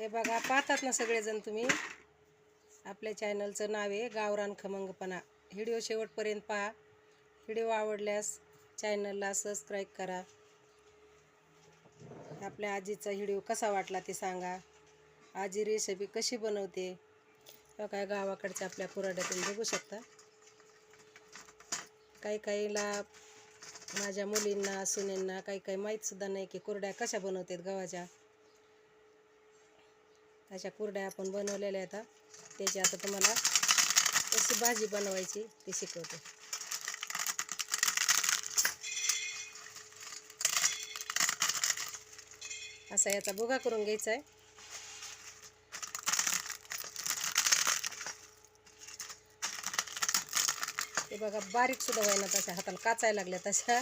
हे बघा पाहतात ना सगळेजण तुम्ही? आपल्या चॅनलचं नाव आहे गावरान खमंगपणा. व्हिडिओ शेवटपर्यंत पहा. व्हिडिओ आवडल्यास चॅनलला सबस्क्राईब करा. आपल्या आजीचा व्हिडिओ कसा वाटला ते सांगा. आजी रेसिपी कशी बनवते? काय गावाकडच्या आपल्या पुराड्यातून बघू शकता. काही काहीला माझ्या मुलींना सुनेंना काही काही माहीतसुद्धा नाही की कुरड्या कशा बनवतात गव्हाच्या. अशा कुरड्या आपण बनवलेल्या आहेत त्याची आता तुम्हाला कशी भाजी बनवायची ती शिकवते. असा याचा भुगा करून घ्यायचा आहे. ते बघा बारीक सुद्धा व्हायना तशा हाताला काचायला लागल्या तशा.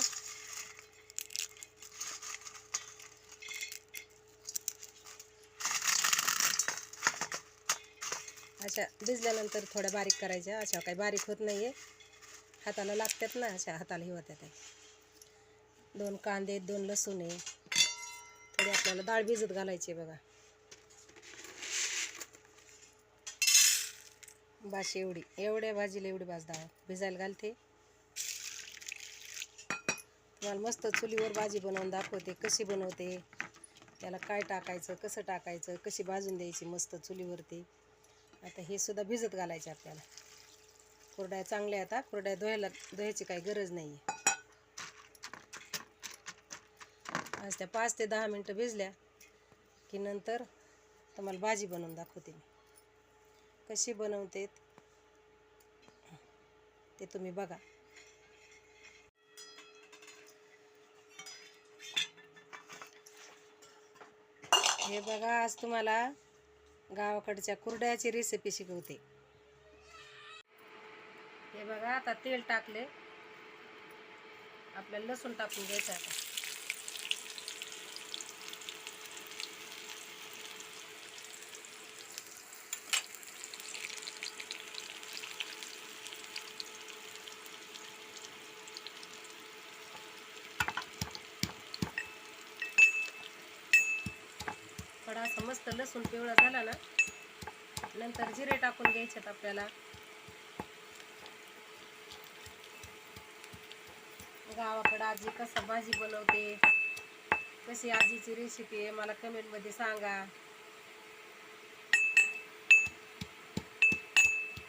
अशा भिजल्यानंतर थोड्या बारीक करायच्या अशा काही बारीक होत नाही आहे हाताला लागतात ना अशा हाताला हे होत्या त्या. दोन कांदे दोन लसूण आहे. थोडी आपल्याला डाळ भिजत घालायची आहे बघा. बाश एवढी एवढ्या भाजीला एवढी भाज डाळ भिजायला घालते. तुम्हाला मस्त चुलीवर भाजी बनवून दाखवते कशी बनवते त्याला काय टाकायचं कसं टाकायचं कशी भाजून द्यायची मस्त चुलीवरती. आता हे सुद्धा भिजत घालायचे आपल्याला. कुरड्या चांगल्या आता कुरड्या धुवायला धुवायची काही गरज नाही आहे आज त्या पाच ते दहा मिनटं भिजल्या की नंतर तुम्हाला भाजी बनवून दाखवते मी. कशी बनवते ते तुम्ही बघा. हे बघा आज तुम्हाला गावाकडच्या कुरड्याची रेसिपी शिकवते. हे बघा आता तेल टाकले. आपल्याला लसूण टाकून घ्यायचं आता थोडा असा मस्त लसूण पिवळा झाला ना नंतर जिरे टाकून घ्यायच्यात आपल्याला. गावाकडं आजी कसं भाजी बनवते कशी आजीची रेसिपी आहे मला कमेंटमध्ये सांगा.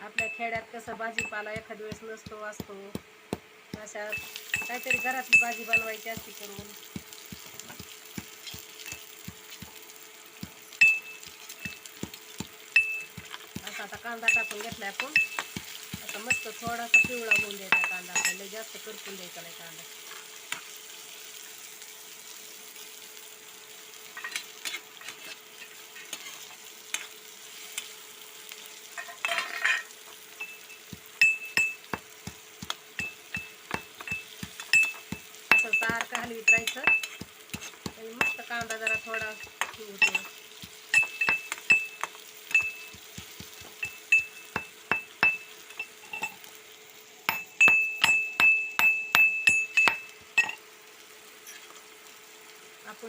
आपल्या खेड्यात कसं भाजीपाला एखाद वेळेस नसतो असतो अशा काहीतरी घरातली भाजी बनवायची असती करून. कांदा टाकून घेतला आपण. आता मस्त थोडासा पिवळा होऊन द्यायचा कांदा. आपल्याला लय जास्त करपून द्यायचा नाही कांदा. असं सारखं हलवीत राहायचं. आणि मस्त कांदा जरा थोडा होतो.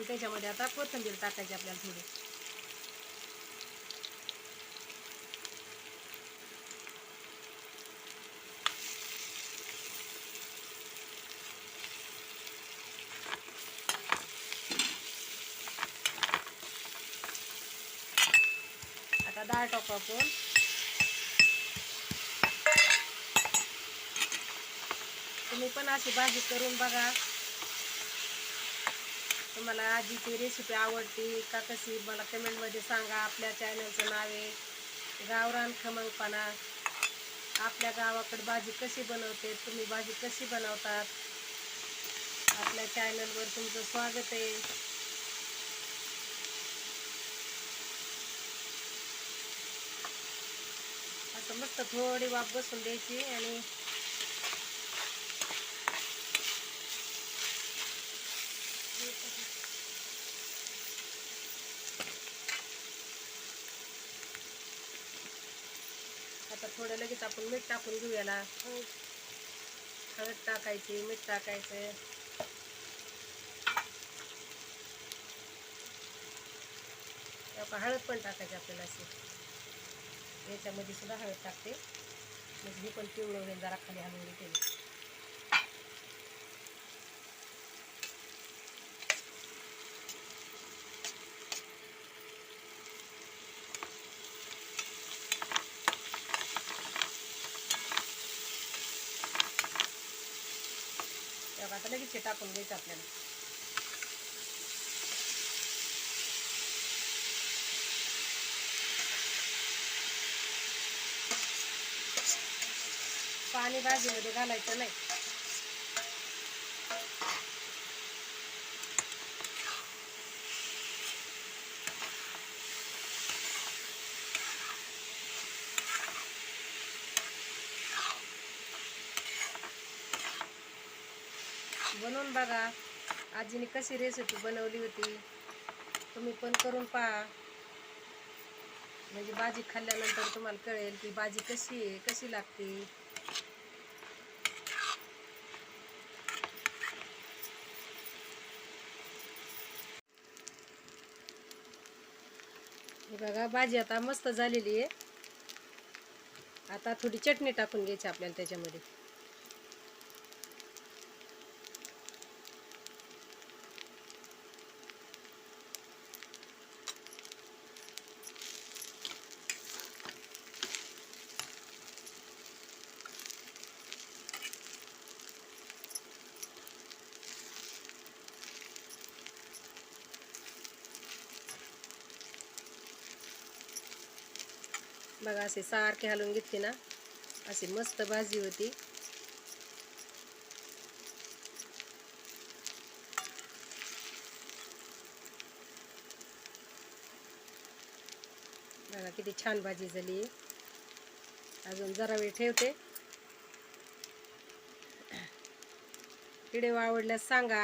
आपण त्याच्यामध्ये आता कोथिंबीर टाकायची आपल्याला थोडी आता डाळ टाकू आपण तुम्ही पण अशी भाजी करून बघा तुम्हाला आजीची रेसिपी आवडते का कशी मला कमेंटमध्ये सांगा. आपल्या चॅनलचं नाव आहे गावरान खमंगपणा. आपल्या गावाकडे भाजी कशी बनवते तुम्ही भाजी कशी बनवतात? आपल्या चॅनलवर तुमचं स्वागत आहे. असं मस्त थोडी वाफ बसून द्यायची आणि आता थोडं लगेच आपण मीठ टाकून घेऊ याला हळद टाकायची मीठ टाकायचं. हळद पण टाकायची आपल्याला अशी. याच्यामध्ये सुद्धा हळद टाकते. म्हणजे हे पण पिवळं होईल जरा खाली हलवून घेते तेव्हा आता लगेच हे टाकून घ्यायचं आपल्याला. पाणी भाजीमध्ये घालायचं नाही. बनवून बघा. आजीने कशी रेसिपी बनवली होती. तुम्ही पण करून पहा. म्हणजे भाजी खाल्ल्यानंतर तुम्हाला कळेल की भाजी कशी आहे कशी लागते. बघा भाजी आता मस्त झालेली आहे. आता थोडी चटणी टाकून घ्यायची आपल्याला त्याच्यामध्ये. बघा असे सारखे हलवून घेतले ना अशी मस्त भाजी होती. बघा किती छान भाजी झाली. अजून जरा वेळ ठेवते. व्हिडिओ आवडल्यास सांगा.